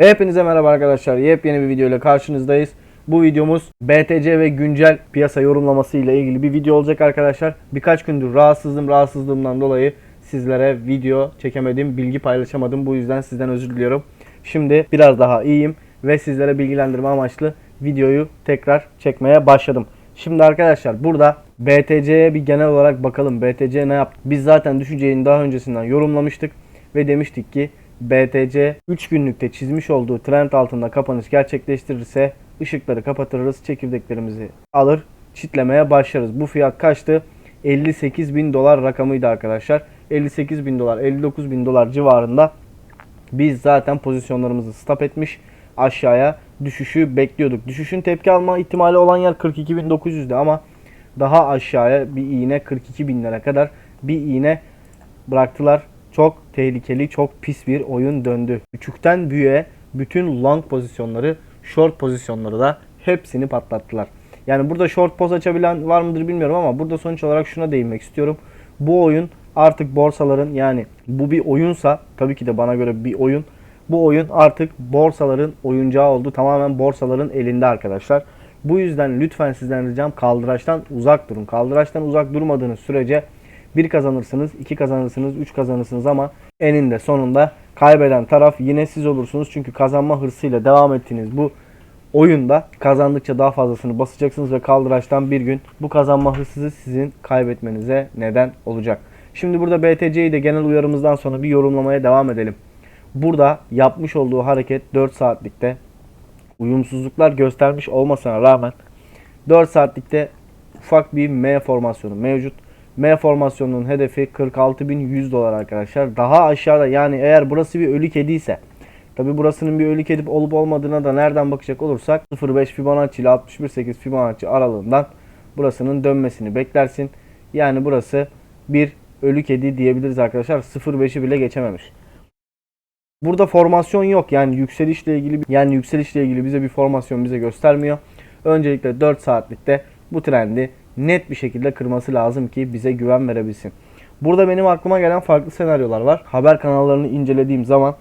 Hepinize merhaba arkadaşlar. Yepyeni bir video ile karşınızdayız. Bu videomuz BTC ve güncel piyasa yorumlaması ile ilgili bir video olacak arkadaşlar. Birkaç gündür rahatsızdım. Rahatsızlığımdan dolayı sizlere video çekemedim, bilgi paylaşamadım. Bu yüzden sizden özür diliyorum. Şimdi biraz daha iyiyim ve sizlere bilgilendirme amaçlı videoyu tekrar çekmeye başladım. Şimdi arkadaşlar burada BTC'ye bir genel olarak bakalım. BTC ne yaptı? Biz zaten düşeceğini daha öncesinden yorumlamıştık ve demiştik ki BTC 3 günlükte çizmiş olduğu trend altında kapanış gerçekleştirirse ışıkları kapatırız, çekirdeklerimizi alır, çitlemeye başlarız. Bu fiyat kaçtı? 58 bin dolar rakamıydı arkadaşlar. 58 bin dolar, 59 bin dolar civarında biz zaten pozisyonlarımızı stop etmiş aşağıya düşüşü bekliyorduk. Düşüşün tepki alma ihtimali olan yer 42.900'dü ama daha aşağıya bir iğne 42 binlere kadar bir iğne bıraktılar. Çok tehlikeli, çok pis bir oyun döndü. Küçükten büyüğe bütün long pozisyonları, short pozisyonları da hepsini patlattılar. Yani burada short poz açabilen var mıdır bilmiyorum ama burada sonuç olarak şuna değinmek istiyorum. Bu oyun artık borsaların yani bu bir oyunsa tabii ki de bana göre bir oyun. Bu oyun artık borsaların oyuncağı oldu. Tamamen borsaların elinde arkadaşlar. Bu yüzden lütfen sizden ricam kaldıraçtan uzak durun. Kaldıraçtan uzak durmadığınız sürece bir kazanırsınız, iki kazanırsınız, üç kazanırsınız ama eninde sonunda kaybeden taraf yine siz olursunuz. Çünkü kazanma hırsıyla devam ettiğiniz bu oyunda kazandıkça daha fazlasını basacaksınız ve kaldıraçtan bir gün bu kazanma hırsı sizin kaybetmenize neden olacak. Şimdi burada BTC'yi de genel uyarımızdan sonra bir yorumlamaya devam edelim. Burada yapmış olduğu hareket 4 saatlikte uyumsuzluklar göstermiş olmasına rağmen 4 saatlikte ufak bir M formasyonu mevcut. M formasyonunun hedefi 46.100 dolar arkadaşlar. Daha aşağıda yani eğer burası bir ölü kedi ise Tabi burasının bir ölü kedip olup olmadığına da nereden bakacak olursak 0.5 Fibonacci ile 61.8 Fibonacci aralığından burasının dönmesini beklersin. Yani burası bir ölü kedi diyebiliriz arkadaşlar. 0.5'i bile geçememiş. Burada formasyon yok. Yani yükselişle ilgili yani yükselişle ilgili bize bir formasyon bize göstermiyor. Öncelikle 4 saatlikte bu trendi net bir şekilde kırması lazım ki bize güven verebilsin. Burada benim aklıma gelen farklı senaryolar var. Haber kanallarını incelediğim zaman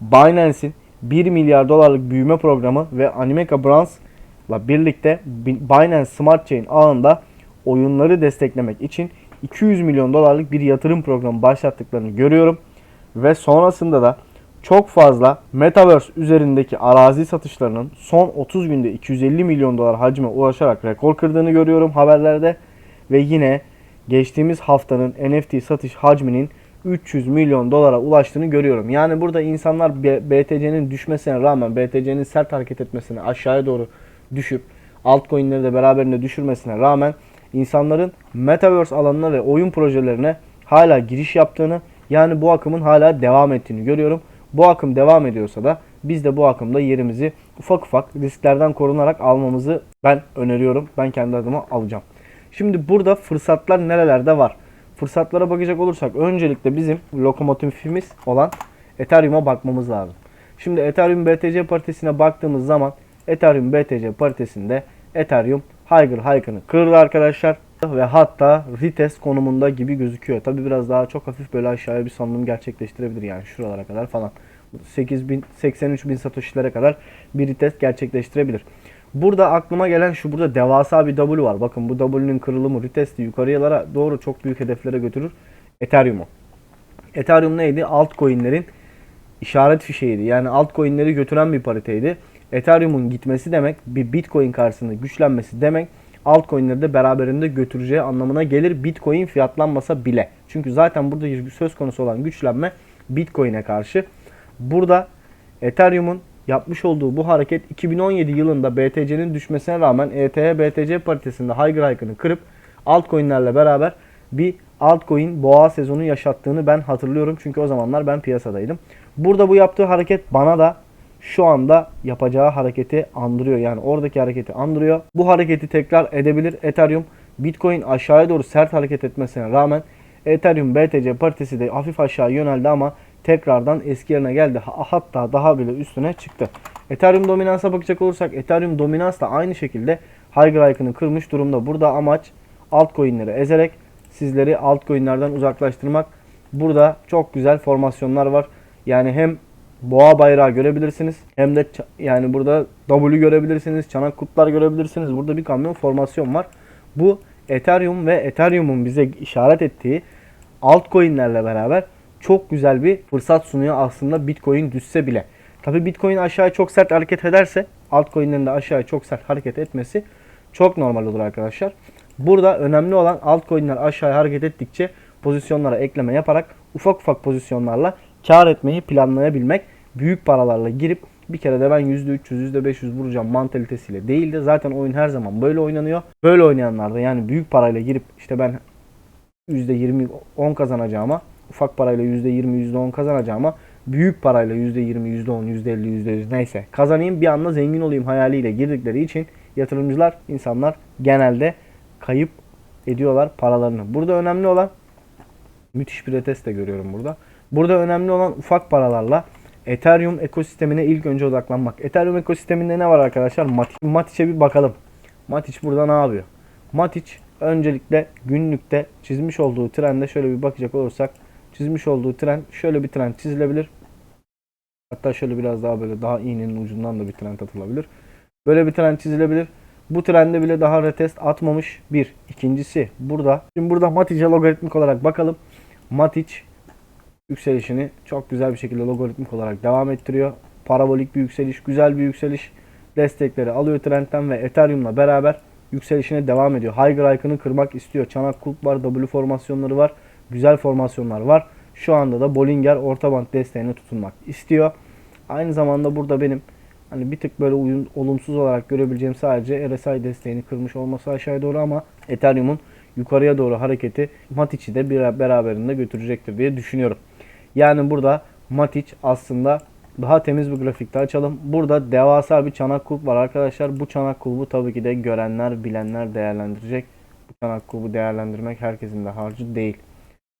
Binance'in 1 milyar dolarlık büyüme programı ve Animeca Brands'la birlikte Binance Smart Chain ağında oyunları desteklemek için 200 milyon dolarlık bir yatırım programı başlattıklarını görüyorum. Ve sonrasında da çok fazla Metaverse üzerindeki arazi satışlarının son 30 günde 250 milyon dolar hacme ulaşarak rekor kırdığını görüyorum haberlerde. Ve yine geçtiğimiz haftanın NFT satış hacminin 300 milyon dolara ulaştığını görüyorum. Yani burada insanlar BTC'nin düşmesine rağmen BTC'nin sert hareket etmesine aşağıya doğru düşüp altcoin'leri de beraberinde düşürmesine rağmen insanların Metaverse alanına ve oyun projelerine hala giriş yaptığını yani bu akımın hala devam ettiğini görüyorum. Bu akım devam ediyorsa da biz de bu akımda yerimizi ufak ufak risklerden korunarak almamızı ben öneriyorum. Ben kendi adıma alacağım. Şimdi burada fırsatlar nerelerde var? Fırsatlara bakacak olursak öncelikle bizim lokomotifimiz olan Ethereum'a bakmamız lazım. Şimdi Ethereum BTC paritesine baktığımız zaman Ethereum BTC paritesinde Ethereum Higher High'ını kırdı arkadaşlar ve hatta retest konumunda gibi gözüküyor. Tabi biraz daha çok hafif böyle aşağıya bir salınım gerçekleştirebilir yani şuralara kadar falan. 8000 83000 satoshi'lere kadar bir retest gerçekleştirebilir. Burada aklıma gelen şu burada devasa bir W var. Bakın bu W'nin kırılımı retesti yukarıyalara doğru çok büyük hedeflere götürür. Ethereum'u. Ethereum neydi? Altcoin'lerin işaret fişeğiydi. Yani altcoin'leri götüren bir pariteydi. Ethereum'un gitmesi demek bir Bitcoin karşısında güçlenmesi demek altcoin'leri de beraberinde götüreceği anlamına gelir. Bitcoin fiyatlanmasa bile. Çünkü zaten burada söz konusu olan güçlenme Bitcoin'e karşı. Burada Ethereum'un yapmış olduğu bu hareket 2017 yılında BTC'nin düşmesine rağmen ETH BTC paritesinde Higher Hike'ını kırıp altcoin'lerle beraber bir altcoin boğa sezonu yaşattığını ben hatırlıyorum. Çünkü o zamanlar ben piyasadaydım. Burada bu yaptığı hareket bana da şu anda yapacağı hareketi andırıyor. Yani oradaki hareketi andırıyor. Bu hareketi tekrar edebilir. Ethereum Bitcoin aşağıya doğru sert hareket etmesine rağmen Ethereum BTC paritesi de hafif aşağı yöneldi ama tekrardan eski yerine geldi. Hatta daha bile üstüne çıktı. Ethereum dominansa bakacak olursak Ethereum dominans da aynı şekilde High Hike'ını kırmış durumda. Burada amaç altcoin'leri ezerek sizleri altcoin'lerden uzaklaştırmak. Burada çok güzel formasyonlar var. Yani hem boğa bayrağı görebilirsiniz. Hem de yani burada W görebilirsiniz. Çanak kutlar görebilirsiniz. Burada bir kamyon formasyon var. Bu Ethereum ve Ethereum'un bize işaret ettiği altcoin'lerle beraber çok güzel bir fırsat sunuyor aslında Bitcoin düşse bile. Tabi Bitcoin aşağıya çok sert hareket ederse altcoin'lerin de aşağıya çok sert hareket etmesi çok normal olur arkadaşlar. Burada önemli olan altcoin'ler aşağıya hareket ettikçe pozisyonlara ekleme yaparak ufak ufak pozisyonlarla kar etmeyi planlayabilmek. Büyük paralarla girip bir kere de ben %300, %500 vuracağım mantalitesiyle değil de zaten oyun her zaman böyle oynanıyor. Böyle oynayanlar da yani büyük parayla girip işte ben %20 10 kazanacağıma ufak parayla %20 %10 kazanacağıma büyük parayla %20 %10 %50 %100 neyse kazanayım bir anda zengin olayım hayaliyle girdikleri için yatırımcılar insanlar genelde kayıp ediyorlar paralarını. Burada önemli olan müthiş bir retest de görüyorum burada. Burada önemli olan ufak paralarla Ethereum ekosistemine ilk önce odaklanmak. Ethereum ekosisteminde ne var arkadaşlar? Matic. Matic'e bir bakalım. Matic burada ne yapıyor? Matic öncelikle günlükte çizmiş olduğu trende şöyle bir bakacak olursak çizmiş olduğu trend şöyle bir trend çizilebilir. Hatta şöyle biraz daha böyle daha iğnenin ucundan da bir trend atılabilir. Böyle bir trend çizilebilir. Bu trende bile daha retest atmamış bir. İkincisi burada. Şimdi burada Matic'e logaritmik olarak bakalım. Matic yükselişini çok güzel bir şekilde logaritmik olarak devam ettiriyor. Parabolik bir yükseliş, güzel bir yükseliş. Destekleri alıyor trendten ve Ethereum'la beraber yükselişine devam ediyor. High Icon'ı kırmak istiyor. Çanak kulp var, W formasyonları var. Güzel formasyonlar var. Şu anda da Bollinger orta band desteğine tutunmak istiyor. Aynı zamanda burada benim hani bir tık böyle uyum, olumsuz olarak görebileceğim sadece RSI desteğini kırmış olması aşağıya doğru ama Ethereum'un yukarıya doğru hareketi Matic'i de bir beraberinde götürecektir diye düşünüyorum. Yani burada Matic aslında daha temiz bir grafikte açalım. Burada devasa bir çanak kulp var arkadaşlar. Bu çanak kulbu tabii ki de görenler, bilenler değerlendirecek. Bu çanak kulbu değerlendirmek herkesin de harcı değil.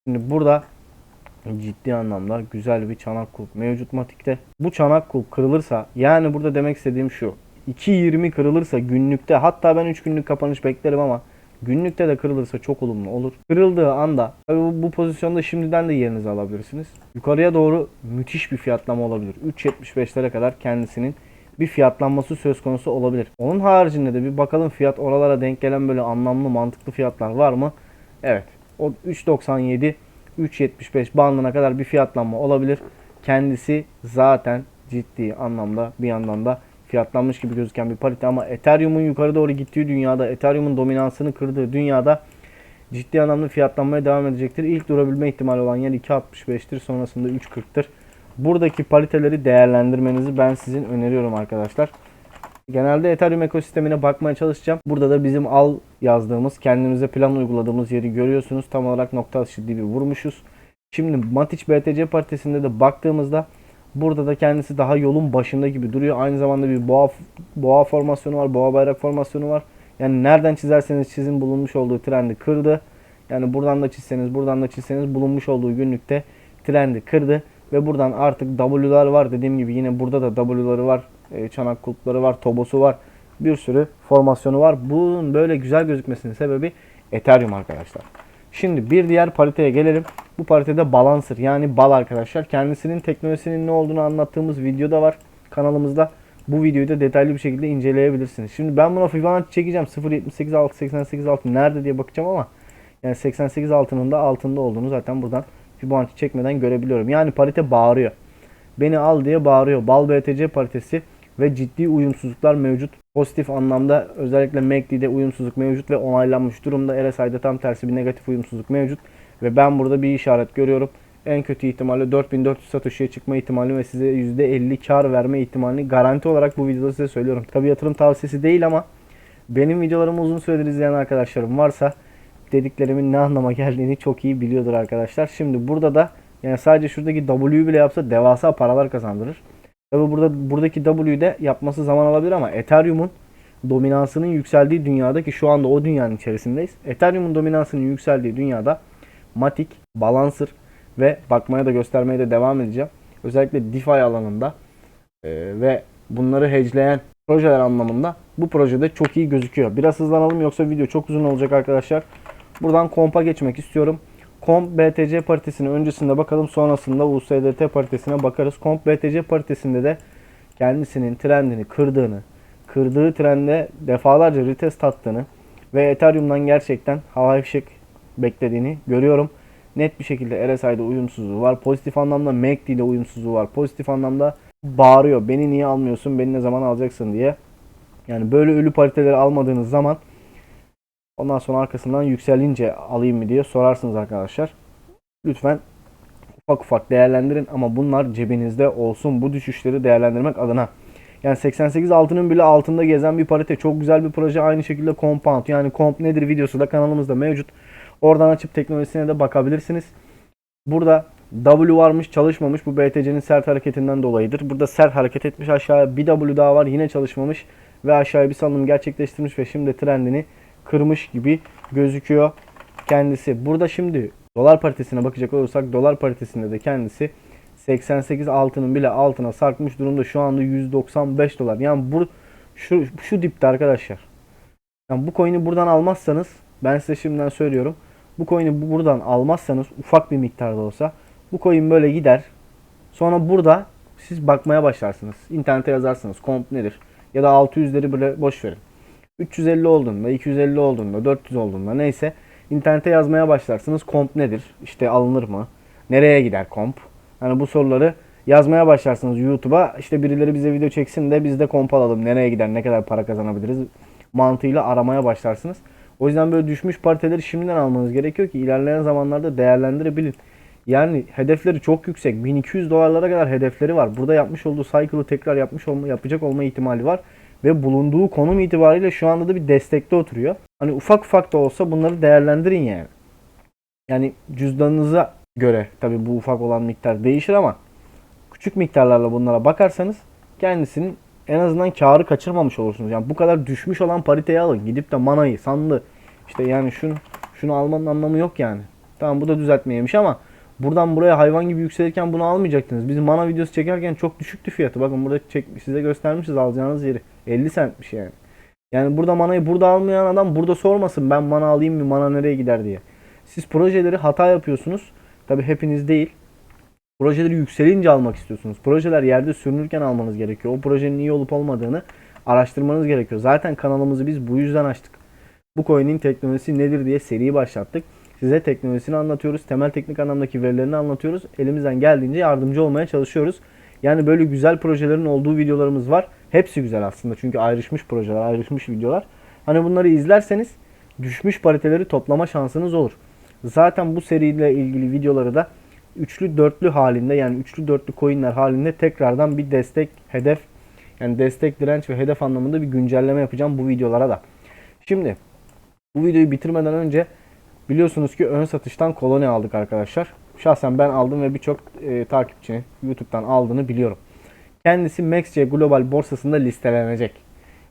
Şimdi burada ciddi anlamda güzel bir çanak kulp mevcut Matik'te. Bu çanak kulp kırılırsa yani burada demek istediğim şu. 2.20 kırılırsa günlükte hatta ben 3 günlük kapanış beklerim ama günlükte de kırılırsa çok olumlu olur. Kırıldığı anda bu pozisyonda şimdiden de yerinizi alabilirsiniz. Yukarıya doğru müthiş bir fiyatlama olabilir. 3.75'lere kadar kendisinin bir fiyatlanması söz konusu olabilir. Onun haricinde de bir bakalım fiyat oralara denk gelen böyle anlamlı mantıklı fiyatlar var mı? Evet. O 3.97 3.75 bandına kadar bir fiyatlanma olabilir. Kendisi zaten ciddi anlamda bir yandan da fiyatlanmış gibi gözüken bir parite ama Ethereum'un yukarı doğru gittiği dünyada, Ethereum'un dominansını kırdığı dünyada ciddi anlamda fiyatlanmaya devam edecektir. İlk durabilme ihtimali olan yer 2.65'tir, sonrasında 3.40'tır. Buradaki pariteleri değerlendirmenizi ben sizin öneriyorum arkadaşlar. Genelde Ethereum ekosistemine bakmaya çalışacağım. Burada da bizim al yazdığımız, kendimize plan uyguladığımız yeri görüyorsunuz. Tam olarak nokta atışı dibi vurmuşuz. Şimdi Matic BTC paritesinde de baktığımızda burada da kendisi daha yolun başında gibi duruyor. Aynı zamanda bir boğa boğa formasyonu var, boğa bayrak formasyonu var. Yani nereden çizerseniz çizin bulunmuş olduğu trendi kırdı. Yani buradan da çizseniz, buradan da çizseniz bulunmuş olduğu günlükte trendi kırdı ve buradan artık W'lar var. Dediğim gibi yine burada da W'ları var, e, çanak kulpları var, tobosu var. Bir sürü formasyonu var. Bunun böyle güzel gözükmesinin sebebi Ethereum arkadaşlar. Şimdi bir diğer pariteye gelelim. Bu paritede Balancer yani bal arkadaşlar. Kendisinin teknolojisinin ne olduğunu anlattığımız video da var kanalımızda. Bu videoyu da detaylı bir şekilde inceleyebilirsiniz. Şimdi ben buna Fibonacci çekeceğim. 0.78 altı 88 altı nerede diye bakacağım ama yani 88 altının da altında olduğunu zaten buradan Fibonacci çekmeden görebiliyorum. Yani parite bağırıyor. Beni al diye bağırıyor. Bal BTC paritesi ve ciddi uyumsuzluklar mevcut. Pozitif anlamda özellikle MACD'de uyumsuzluk mevcut ve onaylanmış durumda. RSI'de tam tersi bir negatif uyumsuzluk mevcut. Ve ben burada bir işaret görüyorum. En kötü ihtimalle 4400 satışıya çıkma ihtimali ve size %50 kar verme ihtimalini garanti olarak bu videoda size söylüyorum. Tabi yatırım tavsiyesi değil ama benim videolarımı uzun süredir izleyen arkadaşlarım varsa dediklerimin ne anlama geldiğini çok iyi biliyordur arkadaşlar. Şimdi burada da yani sadece şuradaki W bile yapsa devasa paralar kazandırır. Tabi burada buradaki W'de yapması zaman alabilir ama Ethereum'un dominansının yükseldiği dünyada ki şu anda o dünyanın içerisindeyiz. Ethereum'un dominansının yükseldiği dünyada Matic, Balancer ve bakmaya da göstermeye de devam edeceğim. Özellikle DeFi alanında e, ve bunları hedgeleyen projeler anlamında bu projede çok iyi gözüküyor. Biraz hızlanalım yoksa video çok uzun olacak arkadaşlar. Buradan kompa geçmek istiyorum. Komp BTC paritesine öncesinde bakalım sonrasında USDT paritesine bakarız. Komp BTC paritesinde de kendisinin trendini kırdığını, kırdığı trende defalarca retest attığını ve Ethereum'dan gerçekten havai fişek beklediğini görüyorum. Net bir şekilde RSI'de uyumsuzluğu var. Pozitif anlamda MACD ile uyumsuzluğu var. Pozitif anlamda bağırıyor. Beni niye almıyorsun? Beni ne zaman alacaksın diye. Yani böyle ölü pariteleri almadığınız zaman ondan sonra arkasından yükselince alayım mı diye sorarsınız arkadaşlar. Lütfen ufak ufak değerlendirin ama bunlar cebinizde olsun bu düşüşleri değerlendirmek adına. Yani 88 altının bile altında gezen bir parite. Çok güzel bir proje. Aynı şekilde Compound. Yani Comp nedir videosu da kanalımızda mevcut. Oradan açıp teknolojisine de bakabilirsiniz. Burada W varmış çalışmamış. Bu BTC'nin sert hareketinden dolayıdır. Burada sert hareket etmiş aşağıya. Bir W daha var yine çalışmamış. Ve aşağıya bir salınım gerçekleştirmiş ve şimdi trendini kırmış gibi gözüküyor kendisi. Burada şimdi dolar paritesine bakacak olursak dolar paritesinde de kendisi 88 altının bile altına sarkmış durumda. Şu anda 195 dolar. Yani bu şu şu dipte arkadaşlar. Yani bu coin'i buradan almazsanız ben size şimdiden söylüyorum. Bu coin'i bu- buradan almazsanız ufak bir miktarda olsa bu coin böyle gider. Sonra burada siz bakmaya başlarsınız. İnternete yazarsınız. Komp nedir? Ya da 600'leri bile boş verin. 350 olduğunda, 250 olduğunda, 400 olduğunda neyse internete yazmaya başlarsınız. Komp nedir? İşte alınır mı? Nereye gider komp? Hani bu soruları yazmaya başlarsınız YouTube'a. İşte birileri bize video çeksin de biz de komp alalım. Nereye gider? Ne kadar para kazanabiliriz? Mantığıyla aramaya başlarsınız. O yüzden böyle düşmüş pariteleri şimdiden almanız gerekiyor ki ilerleyen zamanlarda değerlendirebilin. Yani hedefleri çok yüksek. 1200 dolarlara kadar hedefleri var. Burada yapmış olduğu cycle'ı tekrar yapmış olma, yapacak olma ihtimali var. Ve bulunduğu konum itibariyle şu anda da bir destekte oturuyor. Hani ufak ufak da olsa bunları değerlendirin yani. Yani cüzdanınıza göre tabi bu ufak olan miktar değişir ama küçük miktarlarla bunlara bakarsanız kendisinin en azından karı kaçırmamış olursunuz. Yani bu kadar düşmüş olan pariteyi alın. Gidip de manayı, sandı işte yani şunu şunu almanın anlamı yok yani. Tamam bu da düzeltmeymiş ama buradan buraya hayvan gibi yükselirken bunu almayacaktınız. Biz mana videosu çekerken çok düşüktü fiyatı. Bakın burada çek, size göstermişiz alacağınız yeri. 50 centmiş yani. Yani burada manayı burada almayan adam burada sormasın ben mana alayım mı mana nereye gider diye. Siz projeleri hata yapıyorsunuz. Tabi hepiniz değil. Projeleri yükselince almak istiyorsunuz. Projeler yerde sürünürken almanız gerekiyor. O projenin iyi olup olmadığını araştırmanız gerekiyor. Zaten kanalımızı biz bu yüzden açtık. Bu coin'in teknolojisi nedir diye seri başlattık. Size teknolojisini anlatıyoruz. Temel teknik anlamdaki verilerini anlatıyoruz. Elimizden geldiğince yardımcı olmaya çalışıyoruz. Yani böyle güzel projelerin olduğu videolarımız var. Hepsi güzel aslında. Çünkü ayrışmış projeler, ayrışmış videolar. Hani bunları izlerseniz düşmüş pariteleri toplama şansınız olur. Zaten bu seriyle ilgili videoları da üçlü dörtlü halinde yani üçlü dörtlü coinler halinde tekrardan bir destek, hedef yani destek, direnç ve hedef anlamında bir güncelleme yapacağım bu videolara da. Şimdi bu videoyu bitirmeden önce biliyorsunuz ki ön satıştan koloni aldık arkadaşlar. Şahsen ben aldım ve birçok e, takipçinin YouTube'dan aldığını biliyorum. Kendisi MaxC Global borsasında listelenecek.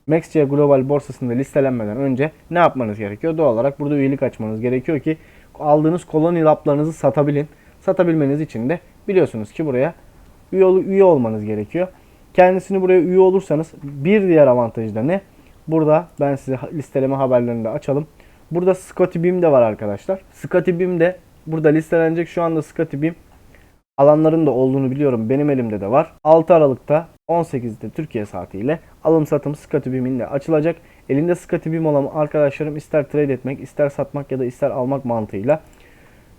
MaxC Global borsasında listelenmeden önce ne yapmanız gerekiyor? Doğal olarak burada üyelik açmanız gerekiyor ki aldığınız koloni laplarınızı satabilin. Satabilmeniz için de biliyorsunuz ki buraya üye, üye olmanız gerekiyor. Kendisini buraya üye olursanız bir diğer avantajı da ne? Burada ben size listeleme haberlerini de açalım. Burada Scotty Beam de var arkadaşlar. Scotty Beam de burada listelenecek. Şu anda Scotty Beam alanların da olduğunu biliyorum. Benim elimde de var. 6 Aralık'ta 18'de Türkiye saatiyle alım satım Scotty Beam'in de açılacak. Elinde Scotty Beam olan arkadaşlarım ister trade etmek, ister satmak ya da ister almak mantığıyla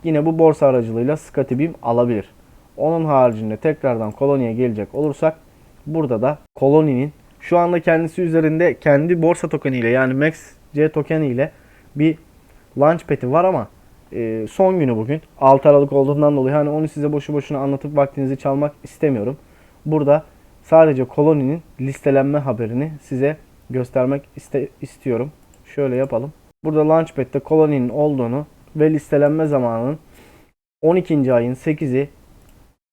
yine bu borsa aracılığıyla Scotty Beam alabilir. Onun haricinde tekrardan koloniye gelecek olursak burada da koloninin şu anda kendisi üzerinde kendi borsa tokeni ile yani Max C tokeni ile bir launchpad'i var ama e, son günü bugün 6 Aralık olduğundan dolayı hani onu size boşu boşuna anlatıp vaktinizi çalmak istemiyorum. Burada sadece koloninin listelenme haberini size göstermek iste- istiyorum. Şöyle yapalım. Burada Launchpad'de koloninin olduğunu ve listelenme zamanının 12. ayın 8'i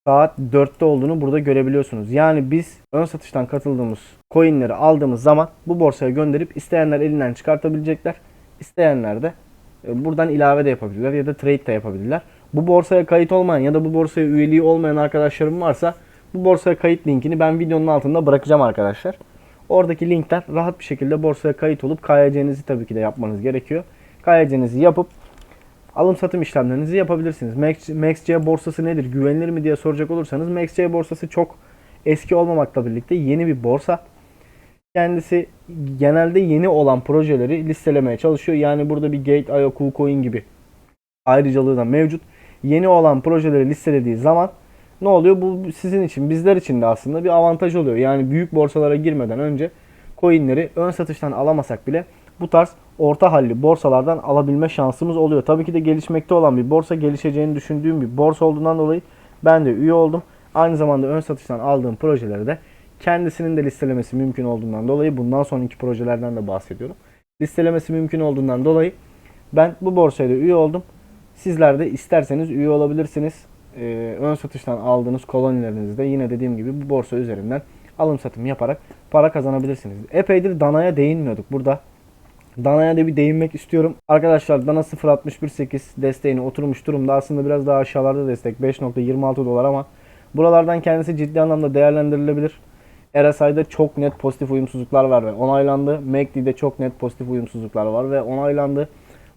saat 4'te olduğunu burada görebiliyorsunuz. Yani biz ön satıştan katıldığımız coinleri aldığımız zaman bu borsaya gönderip isteyenler elinden çıkartabilecekler. İsteyenler de e, buradan ilave de yapabilirler ya da trade de yapabilirler. Bu borsaya kayıt olmayan ya da bu borsaya üyeliği olmayan arkadaşlarım varsa bu borsaya kayıt linkini ben videonun altında bırakacağım arkadaşlar. Oradaki linkler rahat bir şekilde borsaya kayıt olup KYC'nizi tabii ki de yapmanız gerekiyor. KYC'nizi yapıp alım satım işlemlerinizi yapabilirsiniz. Max, MaxC borsası nedir? Güvenilir mi diye soracak olursanız MaxC borsası çok eski olmamakla birlikte yeni bir borsa. Kendisi genelde yeni olan projeleri listelemeye çalışıyor. Yani burada bir Gate.io, KuCoin gibi ayrıcalığı da mevcut. Yeni olan projeleri listelediği zaman ne oluyor? Bu sizin için, bizler için de aslında bir avantaj oluyor. Yani büyük borsalara girmeden önce coinleri ön satıştan alamasak bile bu tarz orta halli borsalardan alabilme şansımız oluyor. Tabii ki de gelişmekte olan bir borsa, gelişeceğini düşündüğüm bir borsa olduğundan dolayı ben de üye oldum. Aynı zamanda ön satıştan aldığım projeleri de kendisinin de listelemesi mümkün olduğundan dolayı bundan sonraki projelerden de bahsediyorum. Listelemesi mümkün olduğundan dolayı ben bu borsaya da üye oldum. Sizler de isterseniz üye olabilirsiniz. Ee, ön satıştan aldığınız kolonilerinizde yine dediğim gibi bu borsa üzerinden alım satım yaparak para kazanabilirsiniz. Epeydir Dana'ya değinmiyorduk. Burada Dana'ya da bir değinmek istiyorum. Arkadaşlar Dana 0.618 desteğini oturmuş durumda. Aslında biraz daha aşağılarda destek 5.26 dolar ama buralardan kendisi ciddi anlamda değerlendirilebilir. RSI'de çok net pozitif uyumsuzluklar var ve onaylandı. MACD'de çok net pozitif uyumsuzluklar var ve onaylandı.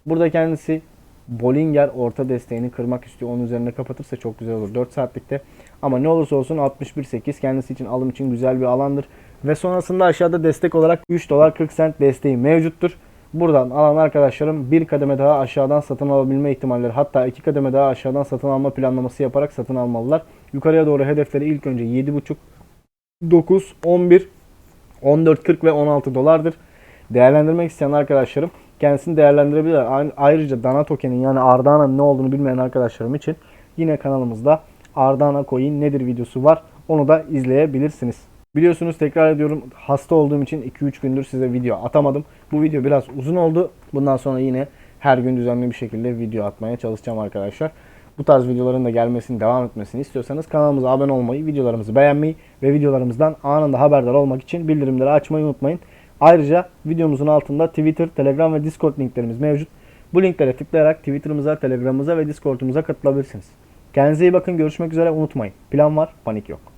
Burada kendisi Bollinger orta desteğini kırmak istiyor. Onun üzerine kapatırsa çok güzel olur 4 saatlikte. Ama ne olursa olsun 61.8 kendisi için alım için güzel bir alandır. Ve sonrasında aşağıda destek olarak 3 dolar 40 sent desteği mevcuttur. Buradan alan arkadaşlarım bir kademe daha aşağıdan satın alabilme ihtimalleri hatta iki kademe daha aşağıdan satın alma planlaması yaparak satın almalılar. Yukarıya doğru hedefleri ilk önce 7.5 9, 11, 14, 40 ve 16 dolardır. Değerlendirmek isteyen arkadaşlarım kendisini değerlendirebilirler. Aynı- Ayrıca Dana tokenin yani Ardana ne olduğunu bilmeyen arkadaşlarım için yine kanalımızda Ardana Coin nedir videosu var. Onu da izleyebilirsiniz. Biliyorsunuz tekrar ediyorum hasta olduğum için 2-3 gündür size video atamadım. Bu video biraz uzun oldu. Bundan sonra yine her gün düzenli bir şekilde video atmaya çalışacağım arkadaşlar. Bu tarz videoların da gelmesini, devam etmesini istiyorsanız kanalımıza abone olmayı, videolarımızı beğenmeyi ve videolarımızdan anında haberdar olmak için bildirimleri açmayı unutmayın. Ayrıca videomuzun altında Twitter, Telegram ve Discord linklerimiz mevcut. Bu linklere tıklayarak Twitter'ımıza, Telegram'ımıza ve Discord'umuza katılabilirsiniz. Kendinize iyi bakın. Görüşmek üzere. Unutmayın. Plan var, panik yok.